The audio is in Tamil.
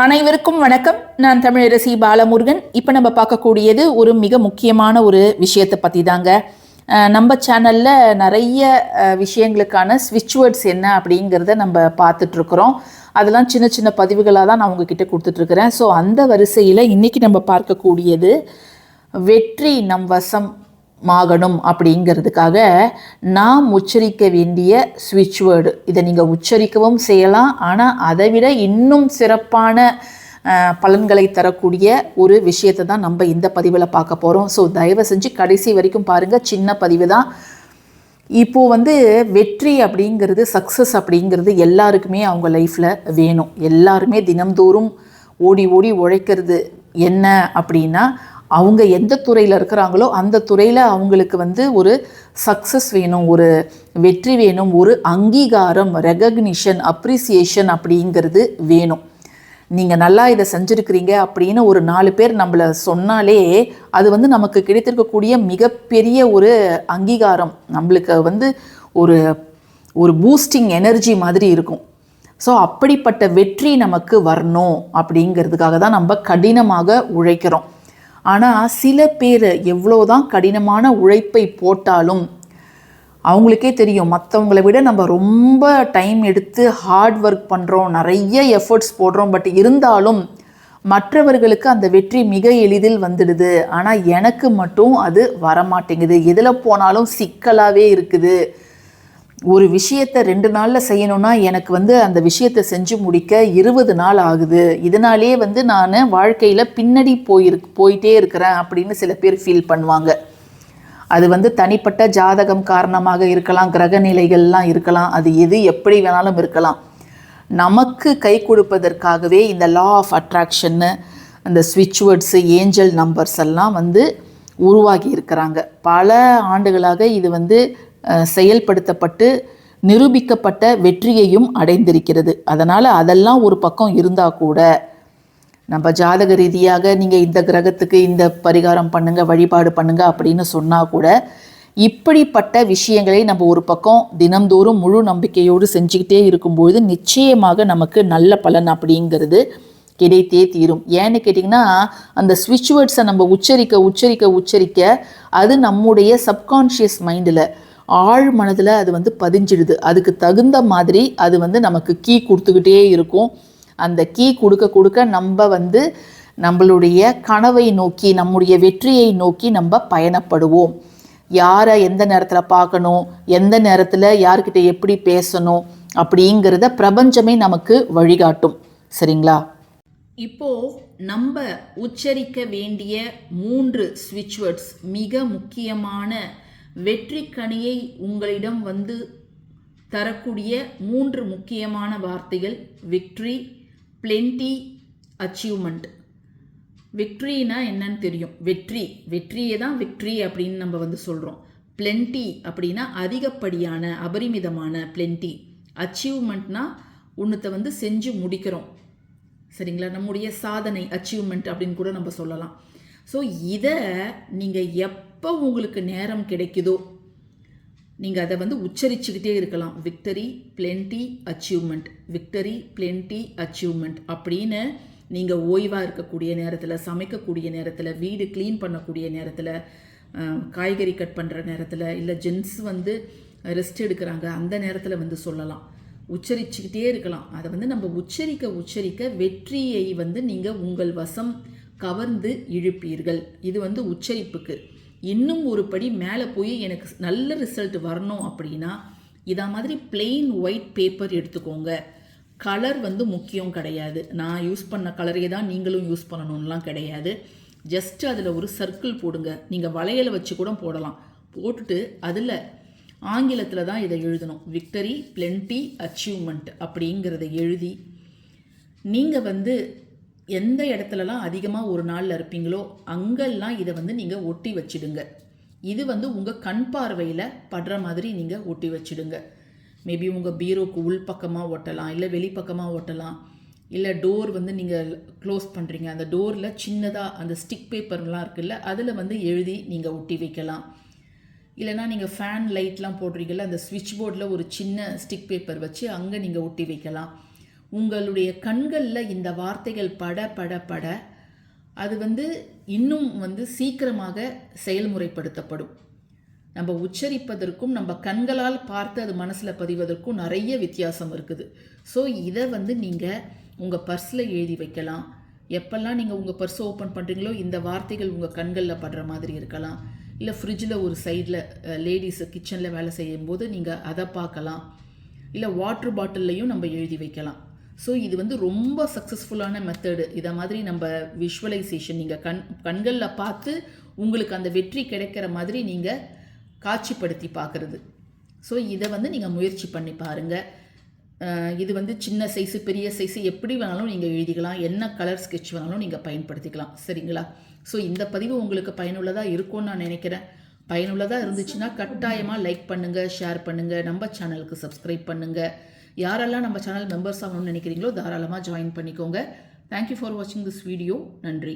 அனைவருக்கும் வணக்கம். நான் தமிழரசி பாலமுருகன். இப்போ நம்ம பார்க்கக்கூடியது ஒரு மிக முக்கியமான ஒரு விஷயத்தை பற்றி தாங்க நம்ம சேனலில் நிறைய விஷயங்களுக்கான ஸ்விட்ச் வேர்ட்ஸ் என்ன அப்படிங்கிறத நம்ம பார்த்துட்ருக்குறோம். அதெல்லாம் சின்ன சின்ன பதிவுகளாக தான் நான் உங்ககிட்ட கொடுத்துட்ருக்குறேன். ஸோ அந்த வரிசையில் இன்றைக்கி நம்ம பார்க்கக்கூடியது வெற்றி நம் வசம் மாகணும் அப்படிங்கிறதுக்காக நாம் உச்சரிக்க வேண்டிய ஸ்விட்ச் வேர்டு இதை நீங்கள் உச்சரிக்கவும் செய்யலாம். ஆனால் அதை விட இன்னும் சிறப்பான பலன்களை தரக்கூடிய ஒரு விஷயத்தை தான் நம்ம இந்த பதிவில் பார்க்க போகிறோம் ஸோ தயவு செஞ்சு கடைசி வரைக்கும் பாருங்கள் சின்ன பதிவு தான். இப்போது வந்து வெற்றி அப்படிங்கிறது சக்ஸஸ் அப்படிங்கிறது எல்லாருக்குமே அவங்க லைஃப்பில் வேணும். எல்லாருமே தினம்தோறும் ஓடி ஓடி உழைக்கிறது என்ன அப்படின்னா அவங்க எந்த துறையில் இருக்கிறாங்களோ அந்த துறையில் அவங்களுக்கு வந்து ஒரு சக்ஸஸ் வேணும் ஒரு வெற்றி வேணும் ஒரு அங்கீகாரம் ரெகக்னிஷன் அப்ரிசியேஷன் அப்படிங்கிறது வேணும். நீங்கள் நல்லா இதை செஞ்சுருக்கிறீங்க அப்படின்னு ஒரு நாலு பேர் நம்மளை சொன்னாலே அது வந்து நமக்கு கிடைத்திருக்கக்கூடிய மிகப்பெரிய ஒரு அங்கீகாரம். நம்மளுக்கு வந்து ஒரு ஒரு பூஸ்டிங் எனர்ஜி மாதிரி இருக்கும். ஸோ அப்படிப்பட்ட வெற்றி நமக்கு வரணும் அப்படிங்கிறதுக்காக தான் நம்ம கடினமாக உழைக்கிறோம். ஆனால் சில பேர் எவ்வளோதான் கடினமான உழைப்பை போட்டாலும் அவங்களுக்கே தெரியும் மற்றவங்களை விட நம்ம ரொம்ப டைம் எடுத்து ஹார்ட் ஒர்க் பண்ணுறோம் நிறைய எஃபர்ட்ஸ் போடுறோம். பட் இருந்தாலும் மற்றவர்களுக்கு அந்த வெற்றி மிக எளிதில் வந்துடுது. ஆனால் எனக்கு மட்டும் அது வரமாட்டேங்குது. எதில் போனாலும் சிக்கலாகவே இருக்குது. ஒரு விஷயத்தை ரெண்டு நாளில் செய்யணும்னா எனக்கு வந்து அந்த விஷயத்தை செஞ்சு முடிக்க இருபது நாள் ஆகுது. இதனாலே வந்து நான் வாழ்க்கையில் பின்னாடி போயிருக்கு போயிட்டே இருக்கிறேன் அப்படின்னு சில பேர் ஃபீல் பண்ணுவாங்க. அது வந்து தனிப்பட்ட ஜாதகம் காரணமாக இருக்கலாம் கிரக நிலைகள்லாம் இருக்கலாம் அது எது எப்படி வேணாலும் இருக்கலாம். நமக்கு கை கொடுப்பதற்காகவே இந்த லா ஆஃப் அட்ராக்ஷன்னு அந்த ஸ்விட்ச் வேர்ட்ஸு ஏஞ்சல் நம்பர்ஸ் எல்லாம் வந்து உருவாகி இருக்கிறாங்க. பல ஆண்டுகளாக இது வந்து செயல்படுத்தப்பட்டு நிரூபிக்கப்பட்ட வெற்றியையும் அடைந்திருக்கிறது. அதனால் அதெல்லாம் ஒரு பக்கம் இருந்தால் கூட நம்ம ஜாதக ரீதியாக நீங்கள் இந்த கிரகத்துக்கு இந்த பரிகாரம் பண்ணுங்க வழிபாடு பண்ணுங்க அப்படின்னு சொன்னால் கூட இப்படிப்பட்ட விஷயங்களை நம்ம ஒரு பக்கம் தினம்தோறும் முழு நம்பிக்கையோடு செஞ்சுக்கிட்டே இருக்கும்பொழுது நிச்சயமாக நமக்கு நல்ல பலன் அப்படிங்கிறது கிடைத்தே தீரும். ஏன்னு கேட்டிங்கன்னா அந்த ஸ்விட்ச் வேர்ட்ஸை நம்ம உச்சரிக்க உச்சரிக்க உச்சரிக்க அது நம்முடைய சப்கான்ஷியஸ் மைண்டில் ஆழ் மனதில் அது வந்து பதிஞ்சிடுது. அதுக்கு தகுந்த மாதிரி அது வந்து நமக்கு கீ கொடுத்துக்கிட்டே இருக்கும். அந்த கீ கொடுக்க கொடுக்க நம்ம வந்து நம்மளுடைய கனவை நோக்கி நம்முடைய வெற்றியை நோக்கி நம்ம பயணப்படுவோம். யாரை எந்த நேரத்தில் பார்க்கணும் எந்த நேரத்தில் யார்கிட்ட எப்படி பேசணும் அப்படிங்கிறத பிரபஞ்சமே நமக்கு வழிகாட்டும். சரிங்களா? இப்போ நம்ம உச்சரிக்க வேண்டிய மூன்று ஸ்விட்ச் வேர்ட்ஸ் மிக முக்கியமான வெற்றி கனியை உங்களிடம் வந்து தரக்கூடிய மூன்று முக்கியமான வார்த்தைகள். விக்ட்ரி பிளென்டி அச்சீவ்மெண்ட் விக்ட்ரினா என்னன்னு தெரியும். வெற்றி. வெற்றியே தான் விக்ட்ரி அப்படின்னு நம்ம வந்து சொல்கிறோம் பிளென்டி அப்படின்னா அதிகப்படியான அபரிமிதமான பிளென்டி அச்சீவ்மெண்ட்னா ஒன்றத்தை வந்து செஞ்சு முடிக்கிறோம். சரிங்களா? நம்முடைய சாதனை அச்சீவ்மெண்ட் அப்படின்னு கூட நம்ம சொல்லலாம். ஸோ இதை நீங்கள் எப்போ உங்களுக்கு நேரம் கிடைக்குதோ நீங்கள் அதை வந்து உச்சரிச்சுக்கிட்டே இருக்கலாம். Victory plenty achievement victory plenty achievement அப்படின்னு நீங்கள் ஓய்வாக இருக்கக்கூடிய நேரத்தில் சமைக்கக்கூடிய நேரத்தில் வீடு க்ளீன் பண்ணக்கூடிய நேரத்தில் காய்கறி கட் பண்ணுற நேரத்தில் இல்லை ஜென்ஸ் வந்து ரெஸ்ட் எடுக்கிறாங்க அந்த நேரத்தில் வந்து சொல்லலாம். உச்சரிச்சுக்கிட்டே இருக்கலாம். அதை வந்து நம்ம உச்சரிக்க உச்சரிக்க வெற்றியை வந்து நீங்கள் உங்கள் வசம் கவர்ந்து இழுப்பீர்கள். இது வந்து உச்சரிப்புக்கு. இன்னும் ஒரு படி மேலே போய் எனக்கு நல்ல ரிசல்ட் வரணும் அப்படின்னா இதா மாதிரி பிளெயின் ஒயிட் பேப்பர் எடுத்துக்கோங்க. கலர் வந்து முக்கியம் கிடையாது. நான் யூஸ் பண்ண கலரையே தான் நீங்களும் யூஸ் பண்ணணும்லாம் கிடையாது. ஜஸ்ட் அதில் ஒரு சர்க்கிள் போடுங்க. நீங்கள் வளையலை வச்சு கூட போடலாம். போட்டுட்டு அதில் ஆங்கிலத்தில் தான் இதை எழுதணும். விக்டரி பிளென்டி அச்சீவ்மெண்ட் அப்படிங்கிறத எழுதி நீங்கள் வந்து எந்த இடத்துலலாம் அதிகமாக ஒரு நாளில் இருப்பீங்களோ அங்கெல்லாம் இதை வந்து நீங்கள் ஒட்டி வச்சிடுங்க. இது வந்து உங்கள் கண் பார்வையில் படுற மாதிரி நீங்கள் ஒட்டி வச்சிடுங்க. மேபி உங்கள் பீரோக்கு உள் பக்கமாக ஒட்டலாம் இல்லை வெளிப்பக்கமாக ஒட்டலாம் இல்லை டோர் வந்து நீங்கள் க்ளோஸ் பண்ணுறீங்க அந்த டோரில் சின்னதாக அந்த ஸ்டிக் பேப்பர்லாம் இருக்குல்ல அதில் வந்து எழுதி நீங்கள் ஒட்டி வைக்கலாம். இல்லைனா நீங்கள் ஃபேன் லைட்லாம் போடுறீங்கல்ல அந்த ஸ்விட்ச் போர்டில் ஒரு சின்ன ஸ்டிக் பேப்பர் வச்சு அங்கே நீங்கள் ஒட்டி வைக்கலாம். உங்களுடைய கண்களில் இந்த வார்த்தைகள் பட பட பட அது வந்து இன்னும் வந்து சீக்கிரமாக செயல்முறைப்படுத்தப்படும். நம்ம உச்சரிப்பதற்கும் நம்ம கண்களால் பார்த்து அது மனசில் பதிவதற்கும் நிறைய வித்தியாசம் இருக்குது. ஸோ இதை வந்து நீங்கள் உங்கள் பர்ஸில் எழுதி வைக்கலாம். எப்பெல்லாம் நீங்கள் உங்கள் பர்ஸ் ஓப்பன் பண்ணுறீங்களோ இந்த வார்த்தைகள் உங்கள் கண்களில் படுற மாதிரி இருக்கலாம். இல்லை ஃப்ரிட்ஜில் ஒரு சைடில் லேடிஸ் கிச்சனில் வேலை செய்யும்போது நீங்கள் அதை பார்க்கலாம். இல்லை வாட்ரு பாட்டில்லையும் நம்ம எழுதி வைக்கலாம். ஸோ இது வந்து ரொம்ப சக்ஸஸ்ஃபுல்லான மெத்தடு இதை மாதிரி நம்ம விஷுவலைசேஷன் நீங்கள் கண் கண்களில் பார்த்து உங்களுக்கு அந்த வெற்றி கிடைக்கிற மாதிரி நீங்கள் காட்சிப்படுத்தி பார்க்குறது. ஸோ இதை வந்து நீங்கள் முயற்சி பண்ணி பாருங்கள் இது வந்து சின்ன சைஸு பெரிய சைஸு எப்படி வேணாலும் நீங்கள் எழுதிக்கலாம். என்ன கலர் ஸ்கெட்ச் வேணாலும் நீங்கள் பயன்படுத்திக்கலாம். சரிங்களா? ஸோ இந்த பதிவு உங்களுக்கு பயனுள்ளதாக இருக்கும்னு நான் நினைக்கிறேன். பயனுள்ளதாக இருந்துச்சுன்னா கட்டாயமாக லைக் பண்ணுங்கள் ஷேர் பண்ணுங்கள் நம்ம சேனலுக்கு சப்ஸ்கிரைப் பண்ணுங்கள் யாரெல்லாம் நம்ம சேனல் மெம்பர்ஸ் ஆகணும்னு நினைக்கிறீங்களோ தாராளமாக ஜாயின் பண்ணிக்கோங்க. தேங்க்யூ ஃபார் வாட்சிங் திஸ் வீடியோ நன்றி.